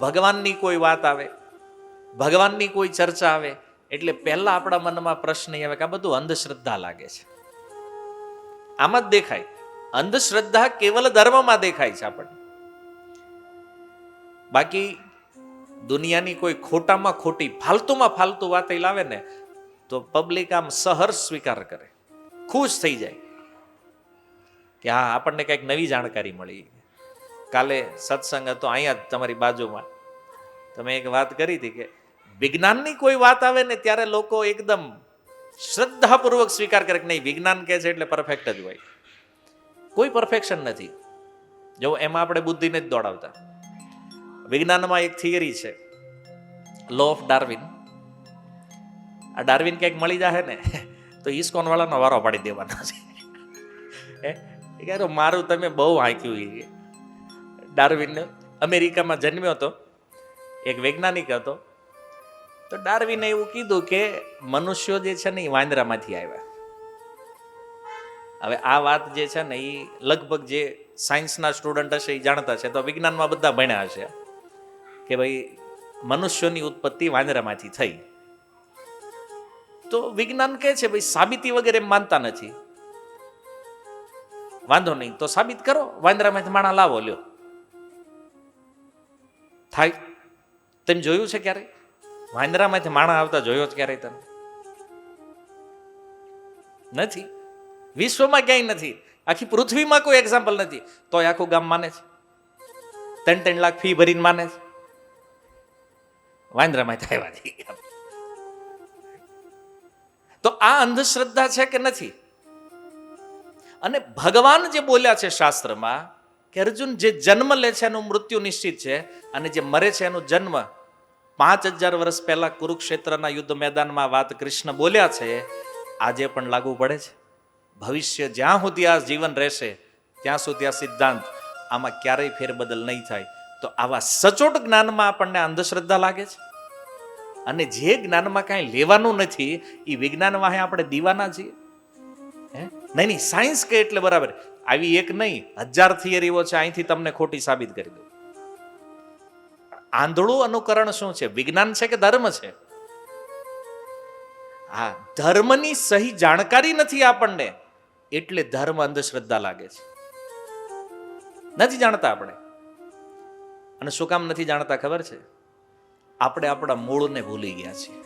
ભગવાનની કોઈ વાત આવે, ભગવાનની કોઈ ચર્ચા આવે, એટલે પહેલા આપણા મનમાં પ્રશ્ન આવે કે આ બધું અંધશ્રદ્ધા લાગે છે. આમાં જ દેખાય. અંધશ્રદ્ધા કેવલ ધર્મમાં દેખાય છે આપણને. બાકી દુનિયાની કોઈ ખોટામાં ખોટી, ફાલતુમાં ફાલતુ વાત લાવે ને, તો પબ્લિક આમ સહર્ષ સ્વીકાર કરે. ખુશ થઈ જાય. કે હા, આપણને કંઈક નવી જાણકારી મળી. કાલે સત્સંગ હતો અહીંયા જ તમારી બાજુમાં. તમે એક વાત કરી હતી કે વિજ્ઞાનની કોઈ વાત આવે ને ત્યારે લોકો એકદમ શ્રદ્ધાપૂર્વક સ્વીકાર કરે કે નહીં, વિજ્ઞાન કહે છે એટલે પરફેક્ટ જ હોય. કોઈ પરફેક્શન નથી. જો એમાં આપણે બુદ્ધિને જ દોડાવતા. વિજ્ઞાનમાં એક થિયરી છે. લો ઓફ ડાર્વિન આ ડાર્વિન ક્યાંક મળી જાય ને, તો ઇસ્કોનવાળાનો વારો પાડી દેવાનો છે. એ તો મારું તમે બહુ હાંક્યું એ ડાર્વિન અમેરિકામાં જન્મ્યો હતો, એક વૈજ્ઞાનિક હતો, તો ડાર્વિને એવું કીધું કે મનુષ્યો જે છે ને એ વાંદરામાંથી આવ્યા. હવે આ વાત જે છે ને એ લગભગ જે સાયન્સના સ્ટુડન્ટ હશે એ જાણતા છે તો વિજ્ઞાનમાં બધા ભણ્યા હશે, કે ભાઈ મનુષ્યોની ઉત્પત્તિ વાંદરામાંથી થઈ. તો વિજ્ઞાન કહે છે ભાઈ સાબિતી વગેરે માનતા નથી. વાંધો નહીં, તો સાબિત કરો, વાંદરામાંથી માણા લાવો, લ્યો. થાય. તેમ જોયું છે ક્યારે વાંદરામાંથી માણા આવતા જોયો જ ક્યારેય તમે? નથી. વિશ્વમાં ક્યાંય નથી. આખી પૃથ્વીમાં કોઈ એક્ઝામ્પલ નથી. તોય આખું ગામ માને છે. ત્રણ ત્રણ લાખ ફી ભરીને માને છે. વાંદરામાંથી આવ્યા છે તો આ અંધશ્રદ્ધા છે કે નથી? અને ભગવાન જે બોલ્યા છે શાસ્ત્રમાં કે અર્જુન જે જન્મ લે છે એનું મૃત્યુ નિશ્ચિત છે અને જે મરે છે એનું જન્મ પાંચ હજાર વર્ષ પહેલા કુરુક્ષેત્રના યુદ્ધ મેદાનમાં વાત કૃષ્ણ બોલ્યા છે, આજે પણ લાગુ પડે છે. ભવિષ્ય જ્યાં સુધી આ જીવન રહેશે, ત્યાં સુધી આ સિદ્ધાંત આમાં ક્યારેય ફેરબદલ નહીં થાય. તો આવા સચોટ જ્ઞાનમાં આપણને અંધશ્રદ્ધા લાગે છે. અને જે જ્ઞાનમાં કાંઈ લેવાનું નથી એ વિજ્ઞાન વાહે આપણે દીવાના છીએ. નહીં નહીં, સાયન્સ કે એટલે બરાબર. આવી એક નહીં, હજાર થિયરીઓ છે, અહીંથી તમને ખોટી સાબિત કરી દઉં. આંધળું અનુકરણ શું છે? વિજ્ઞાન છે કે ધર્મ છે? હા, ધર્મની સહી જાણકારી નથી આપણને, એટલે ધર્મ અંધશ્રદ્ધા લાગે છે. નથી જાણતા આપણે. અને શું કામ નથી જાણતા ખબર છે? આપણે આપણા મૂળને ભૂલી ગયા છીએ.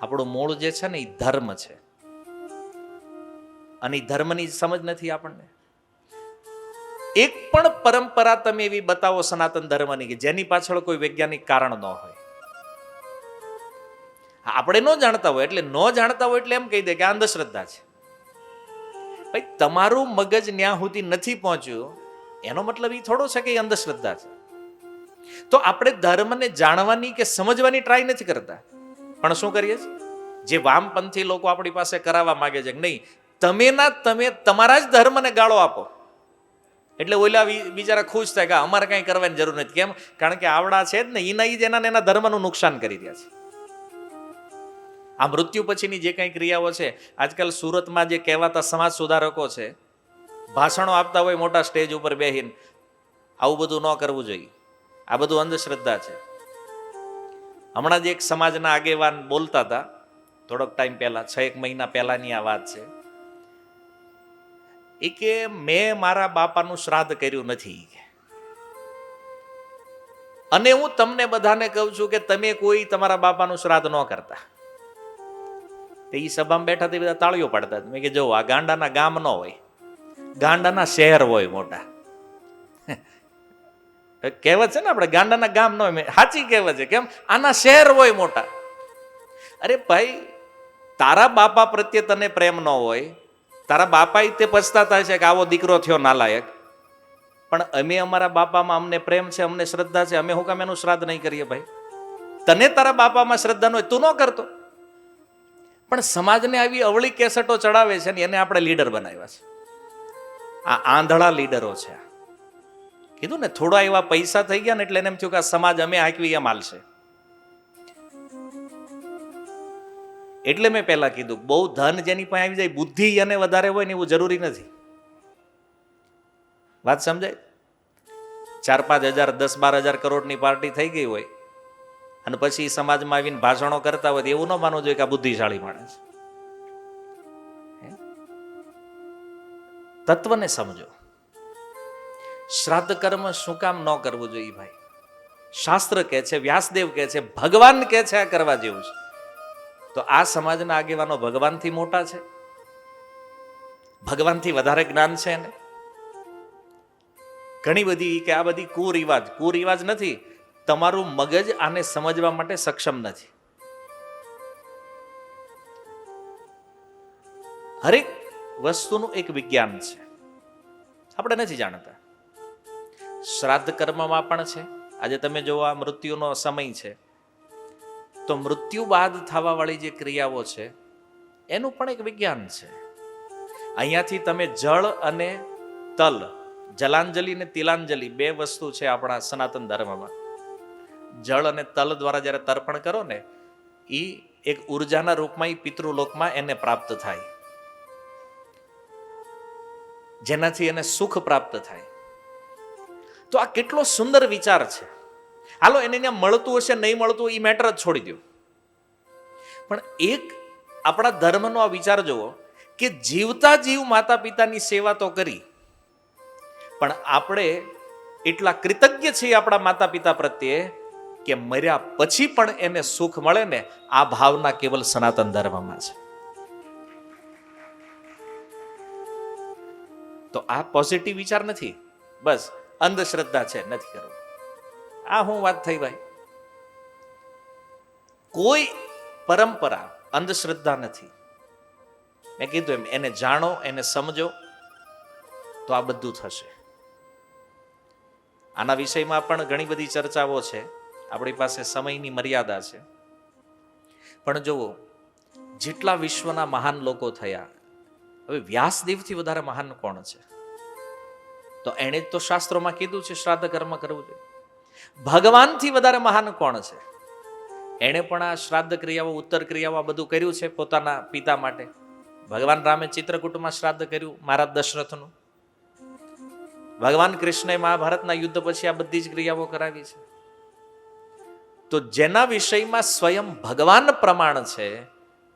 આપણું મૂળ જે છે ને, એ ધર્મ છે. અને ધર્મની સમજ નથી આપણને. એક પણ પરંપરા તમે એવી બતાવો સનાતન ધર્મની કે જેની પાછળ કોઈ વૈજ્ઞાનિક કારણ ન હોય. આપણે ન જાણતા હોય એટલે ન જાણતા હોય એટલે એમ કહી દે કે અંધશ્રદ્ધા છે. ભાઈ, તમારું મગજ ન્યા સુધી નથી પહોંચ્યું, એનો મતલબ એ થોડો છે કે અંધશ્રદ્ધા છે. તો આપણે ધર્મને જાણવાની કે સમજવાની ટ્રાય નથી કરતા. પણ શું કરીએ છીએ? જે વામપંથી લોકો આપણી પાસે કરાવવા માંગે છે કે નહીં તમે ના તમે તમારા જ ધર્મને ગાળો આપો. એટલે ઓલા બિચારા ખુશ થાય કે અમારે કાંઈ કરવાની જરૂર નથી. કેમ? કારણ કે આવડા છે જ ને એના જ એના એના ધર્મનું નુકસાન કરી રહ્યા છે. આ મૃત્યુ પછીની જે કંઈ ક્રિયાઓ છે, આજકાલ સુરતમાં જે કહેવાતા સમાજ સુધારકો છે, ભાષણો આપતા હોય મોટા સ્ટેજ ઉપર બેહીને, આવું બધું ન કરવું જોઈએ. આ બધું અંધશ્રદ્ધા છે. હમણાં જ એક સમાજના આગેવાન બોલતા હતા, થોડોક ટાઈમ પહેલા, છ એક મહિના પહેલાની આ વાત છે. એ કે મેં મારા બાપાનું શ્રાદ્ધ કર્યું નથી અને હું તમને બધાને કહું છું કે તમે કોઈ તમારા બાપાનું શ્રાદ્ધ ન કરતા. તે ઈ સભામાં બેઠા તે બધા તાળીઓ પાડતા. મેં કે જો, આ ગાંડાના ગામ ન હોય, ગાંડાના શહેર હોય મોટા. કહેવત છે ને આપણે, ગાંડાના ગામ ન હોય. સાચી કહેવત છે. કેમ? આના શહેર હોય મોટા. અરે ભાઈ, તારા બાપા પ્રત્યે તને પ્રેમ ન હોય તારા બાપા તે પછતાતા છે કે આવો દીકરો થયો નાલાયક. પણ અમે અમારા બાપામાં અમને પ્રેમ છે, અમને શ્રદ્ધા છે, અમે હું કામ એનું શ્રાદ્ધ નહીં કરીએ ભાઈ. તને તારા બાપામાં શ્રદ્ધા ન હોય તું ન કરતો. પણ સમાજને આવી અવળી કેસેટો ચડાવે છે ને એને આપણે લીડર બનાવ્યા છે. આ આંધળા લીડરો છે. કીધું ને, થોડા એવા પૈસા થઈ ગયા ને એટલે એને એમ થયું કે આ સમાજ અમે હાંકવી, એમ હાલશે. એટલે મેં પહેલાં કીધું, બહુ ધન જેની પાસે આવી જાય, બુદ્ધિ એને વધારે હોય ને એવું જરૂરી નથી. વાત સમજાય? ચાર પાંચ હજાર, દસ બાર હજાર કરોડની પાર્ટી થઈ ગઈ હોય અને પછી સમાજમાં આવીને ભાષણો કરતા હોય એવું ન માનવું જોઈએ કે આ બુદ્ધિશાળી માણસ. તત્વને સમજો. શ્રાદ્ધ કર્મ શું કામ ન કરવું જોઈએ ભાઈ? શાસ્ત્ર કહે છે, વ્યાસદેવ કહે છે, ભગવાન કહે છે આ કરવા જેવું છે. તો આ સમાજના આગેવાનો ભગવાનથી મોટા છે. ભગવાનથી વધારે જ્ઞાન છે એને. ઘણી બધી કે આ બધી કુરિવાજ. કુરિવાજ નથી. તમારું મગજ આને સમજવા માટે સક્ષમ નથી. હરેક વસ્તુનું એક વિજ્ઞાન છે. આપણે નથી જાણતા. શ્રાદ્ધ કર્મમાં પણ છે. આજે તમે જો આ મૃત્યુનો સમય છે. તો મૃત્યુ બાદ થવાવાળી જે ક્રિયાઓ છે, એનું પણ એક વિજ્ઞાન છે. અહીંયાથી તમે જળ અને તલ, જલાંજલિ અને તિલાંજલિ બે વસ્તુ છે આપણા સનાતન ધર્મમાં. જળ અને તલ દ્વારા જ્યારે તર્પણ કરો ને એ એક ઉર્જાના રૂપમાં એ પિતૃલોકમાં એને પ્રાપ્ત થાય. જેનાથી એને સુખ પ્રાપ્ત થાય. તો આ કેટલો સુંદર વિચાર છે. હાલો, એને ત્યાં મળતું હશે, નહીં મળતું એ મેટર જ છોડી દો પણ એક આપણા ધર્મનો આ વિચાર જુઓ, કે જીવતા જીવ માતા પિતાની સેવા તો કરી, પણ આપણે એટલા કૃતજ્ઞ છીએ આપણા માતા પિતા પ્રત્યે, કે મર્યા પછી પણ એને સુખ મળે ને આ ભાવના કેવલ સનાતન ધર્મમાં છે. તો આ પોઝિટિવ વિચાર નથી. બસ અંધશ્રદ્ધા છે, નથી કરવું. આ હું વાત થઈ ભાઈ. કોઈ પરંપરા અંધશ્રદ્ધા નથી. મેં કીધું એમ, એને જાણો, એને સમજો, તો આ બધું થશે. આના વિષયમાં પણ ઘણી બધી ચર્ચાઓ છે. આપણી પાસે સમયની મર્યાદા છે. પણ જુઓ, જેટલા વિશ્વના મહાન લોકો થયા, હવે વ્યાસદેવથી વધારે મહાન કોણ છે? તો એણે તો શાસ્ત્રોમાં કીધું છે, શ્રાદ્ધ કર્મ કરવું જોઈએ. ભગવાનથી વધારે મહાન કોણ છે? એણે પણ આ શ્રાદ્ધ ક્રિયાઓ, ઉત્તર ક્રિયાઓ બધું કર્યું છે પોતાના પિતા માટે. ભગવાન રામે ચિત્રકૂટમાં શ્રાદ્ધ કર્યું મહારાજ દશરથનું. ભગવાન કૃષ્ણએ મહાભારતના યુદ્ધ પછી આ બધી જ ક્રિયાઓ કરાવી છે. તો જેના વિષયમાં સ્વયં ભગવાન પ્રમાણ છે,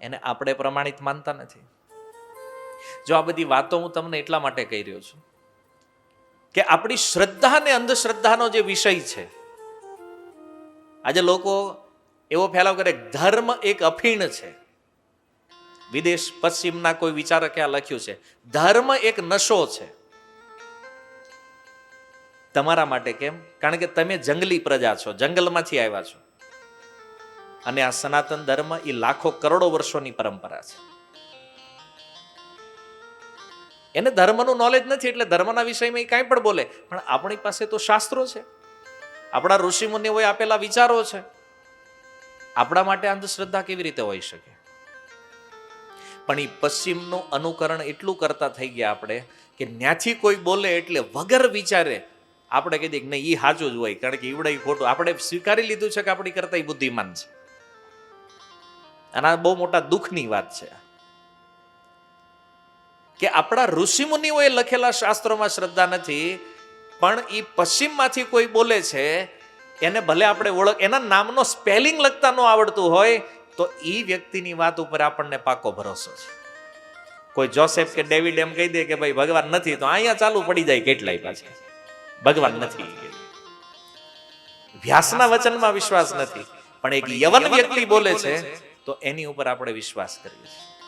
એને આપણે પ્રમાણિત માનતા નથી. જો આ બધી વાતો હું તમને એટલા માટે કહી રહ્યો છું કે આપણી શ્રદ્ધા અને અંધશ્રદ્ધાનો જે વિષય છે, આજે લોકો એવો ફેલાવ કરે, ધર્મ એક અફીણ છે. વિદેશ પશ્ચિમના કોઈ વિચારકે આ લખ્યું છે, ધર્મ એક નશો છે. તમારા માટે કેમ? કારણ કે તમે જંગલી પ્રજા છો, જંગલમાંથી આવ્યા છો. અને આ સનાતન ધર્મ એ લાખો કરોડો વર્ષોની પરંપરા છે. એને ધર્મનું નોલેજ નથી એટલે ધર્મના વિષયમાં એ કાંઈ પણ બોલે. પણ આપણી પાસે તો શાસ્ત્રો છે. આપણા ઋષિમુનિઓએ આપેલા વિચારો છે. આપણા માટે અંધશ્રદ્ધા કેવી રીતે હોઈ શકે? પણ એ પશ્ચિમનું અનુકરણ એટલું કરતા થઈ ગયા આપણે કે ન્યાથી કોઈ બોલે એટલે વગર વિચારે આપણે કહી દઈએ કે નહીં એ સાચું જ હોય. કારણ કે ઈવડે ખોટું. આપણે સ્વીકારી લીધું છે કે આપણી કરતા એ બુદ્ધિમાન છે. અને આ બહુ મોટા દુઃખની વાત છે. કે આપણા ઋષિમુનિઓએ લખેલા શાસ્ત્રોમાં શ્રદ્ધા નથી, પણ એ પશ્ચિમમાંથી કોઈ બોલે છે, એને ભલે આપણે ઓળખ, એના નામનો સ્પેલિંગ લખતા ન આવડતું હોય, તો એ વ્યક્તિની વાત ઉપર આપણને પાકો ભરોસો છે. કોઈ જોસેફ કે ડેવિડ એમ કહી દે કે ભાઈ ભગવાન નથી, તો અહીંયા ચાલુ પડી જાય કેટલાય પાછા. ભગવાન નથી. વ્યાસના વચનમાં વિશ્વાસ નથી, પણ એક યવન વ્યક્તિ બોલે છે, તો એની ઉપર આપણે વિશ્વાસ કરીએ છીએ.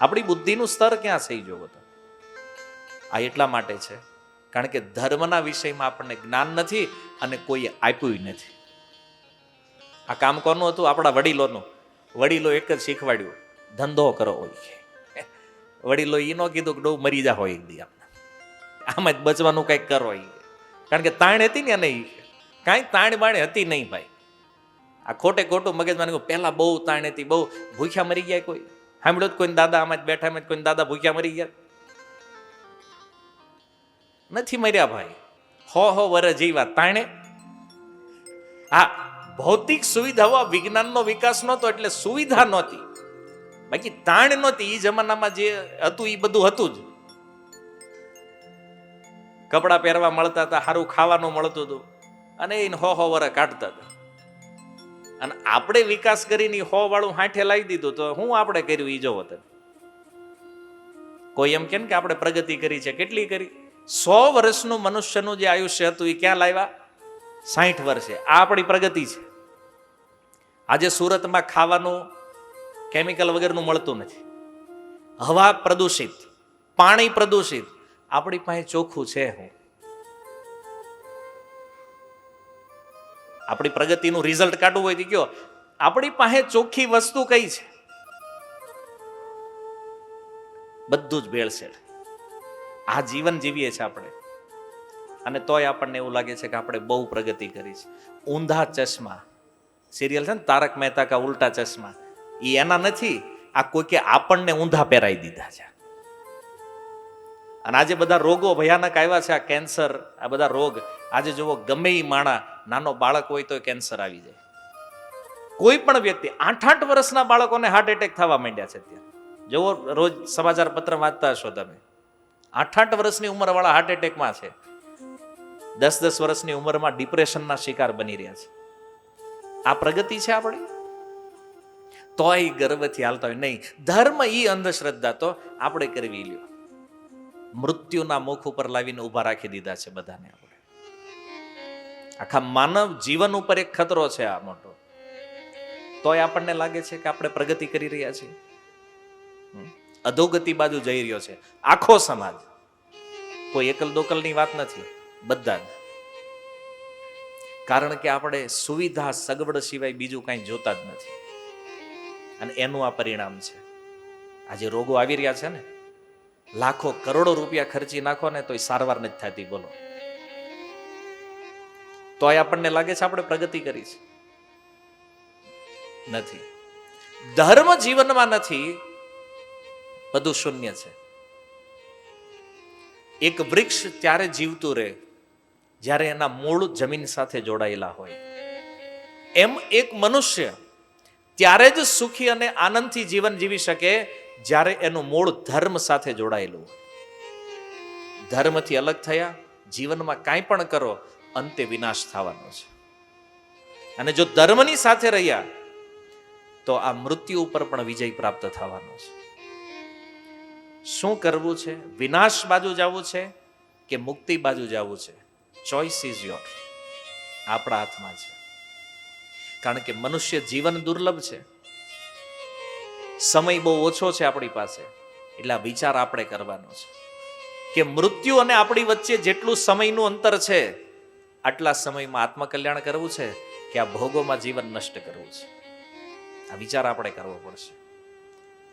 આપણી બુદ્ધિનું સ્તર ક્યાં થઈ જોવો તો? આ એટલા માટે છે, કારણ કે ધર્મના વિષયમાં આપણને જ્ઞાન નથી અને કોઈએ આપ્યું નથી. આ કામ કોનું હતું? આપણા વડીલોનું. વડીલો એક જ શીખવાડ્યું, ધંધો કરો હોય વડીલો એ ન કીધું કે ડો મરી જા હોય દી આમ. આમાં જ બચવાનું કંઈક કરો એ કારણ કે તાણ હતી ને નહીં કાંઈ તાણ બાણે હતી નહીં ભાઈ. આ ખોટે ખોટું મગજમાં પહેલાં બહુ તાણ હતી, બહુ ભૂખ્યા મરી ગયા કોઈ. સાંભળ્યો કોઈ દાદા આમાં જ બેઠા એમાં કોઈ દાદા ભૂખ્યા મરી ગયા. નથી મર્યા ભાઈ. હો હો વર જીવા તાણે? આ ભૌતિક સુવિધાઓ વિજ્ઞાનનો વિકાસ નહોતો, એટલે સુવિધા નહોતી. બાકી તાણ નહોતી એ જમાનામાં જે હતું એ બધું હતું જ. કપડાં પહેરવા મળતા હતા સારું ખાવાનું મળતું હતું. અને એને હો હો વર કાઢતા હતા. અને આપણે વિકાસ કરીને હો વાળું હાંઠે લાવી દીધું તો હું આપણે કર્યું ઈ જોવો તમે કોઈ એમ કેમ કે આપણે પ્રગતિ કરી છે? કેટલી કરી? સો વર્ષનું મનુષ્યનું જે આયુષ્ય હતું એ ક્યાં લાવ્યા? સાઠ વર્ષે. આ આપણી પ્રગતિ છે. આજે સુરતમાં ખાવાનું કેમિકલ વગરનું મળતું નથી. હવા પ્રદૂષિત, પાણી પ્રદૂષિત. આપણી પાસે ચોખ્ખું છે હું. આપણી પ્રગતિનું રિઝલ્ટ કાઢવું હોય તો કયો? આપણી પાસે ચોખ્ખી વસ્તુ કઈ છે? બધું જ ભેળસેળ. આ જીવન જીવીએ છીએ આપણે. અને તોય આપણને એવું લાગે છે કે આપણે બહુ પ્રગતિ કરી છે. ઊંધા ચશ્મા. સિરિયલ છે ને, તારક મહેતા કા ઉલ્ટા ચશ્મા. એ એના નથી. આ કોઈકે આપણને ઊંધા પહેરાવી દીધા છે. અને આજે બધા રોગો ભયાનક આવ્યા છે. આ કેન્સર આ બધા રોગ. આજે જુઓ, ગમે એ માણા નાનો બાળક હોય તો કેન્સર આવી જાય. કોઈ પણ વ્યક્તિ આઠ આઠ વર્ષના બાળકોને હાર્ટ એટેક થવા માંડ્યા છે ત્યાં જુઓ, રોજ સમાચાર પત્ર વાંચતા હશો તમે. આઠ આઠ વર્ષની ઉંમરવાળા હાર્ટ એટેકમાં છે. દસ દસ વર્ષની ઉંમરમાં ડિપ્રેશનના શિકાર બની રહ્યા છે. આ પ્રગતિ છે આપણી? તોય ગર્વથી હાલતા હોય. નહીં, ધર્મ એ અંધશ્રદ્ધા તો આપણે કરવી લ્યો. મૃત્યુના મુખ ઉપર લાવીને ઊભા રાખી દીધા છે બધાને આપણે. આખા માનવ જીવન ઉપર એક ખતરો છે આ મોટો. તોય આપણને લાગે છે કે આપણે પ્રગતિ કરી રહ્યા છીએ. અધોગતિ બાજુ જઈ રહ્યો છે. આખો સમાજ. કોઈ એકલ દોકલની વાત નથી. બધા જ કારણ કે આપણે સુવિધા સગવડ સિવાય બીજું કાંઈ જોતા જ નથી. અને એનું આ પરિણામ છે. આજે રોગો આવી રહ્યા છે ને? લાખો કરોડો રૂપિયા ખર્ચી નાખો ને તોય સારવાર નથી થતી, બોલો. તોય આપણને લાગે છે આપણે પ્રગતિ કરી છે. નથી. ધર્મ જીવનમાં નથી. બધું શૂન્ય છે. એક વૃક્ષ ત્યારે જીવતું રહે જ્યારે એના મૂળ જમીન સાથે જોડાયેલા હોય. એમ એક મનુષ્ય ત્યારે જ સુખી અને આનંદથી જીવન જીવી શકે જ્યારે એનું મૂળ ધર્મ સાથે જોડાયેલું ધર્મથી અલગ થયા, જીવનમાં કાંઈ પણ કરો અંતે વિનાશ થવાનો છે. અને જો ધર્મની સાથે રહ્યા, તો આ મૃત્યુ ઉપર પણ વિજય પ્રાપ્ત થવાનો છે. શું કરવું છે? વિનાશ બાજુ જવું છે કે મુક્તિ બાજુ જવું છે? ચોઇસ ઇઝ યોર આપણા હાથમાં છે. કારણ કે મનુષ્ય જીવન દુર્લભ છે. સમય બહુ ઓછો છે આપણી પાસે. એટલે આ વિચાર આપણે કરવાનો છે. કે મૃત્યુ અને આપણી વચ્ચે જેટલું સમયનું અંતર છે આટલા સમયમાં આત્મકલ્યાણ કરવું છે કે આ ભોગોમાં જીવન નષ્ટ કરવું છે? આ વિચાર આપણે કરવો પડશે.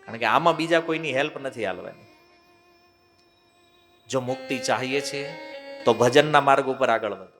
કારણ કે આમાં બીજા કોઈની હેલ્પ નથી હાલવાની. જો મુક્તિ ચાહીએ છીએ, તો ભજનના માર્ગ ઉપર આગળ વધો.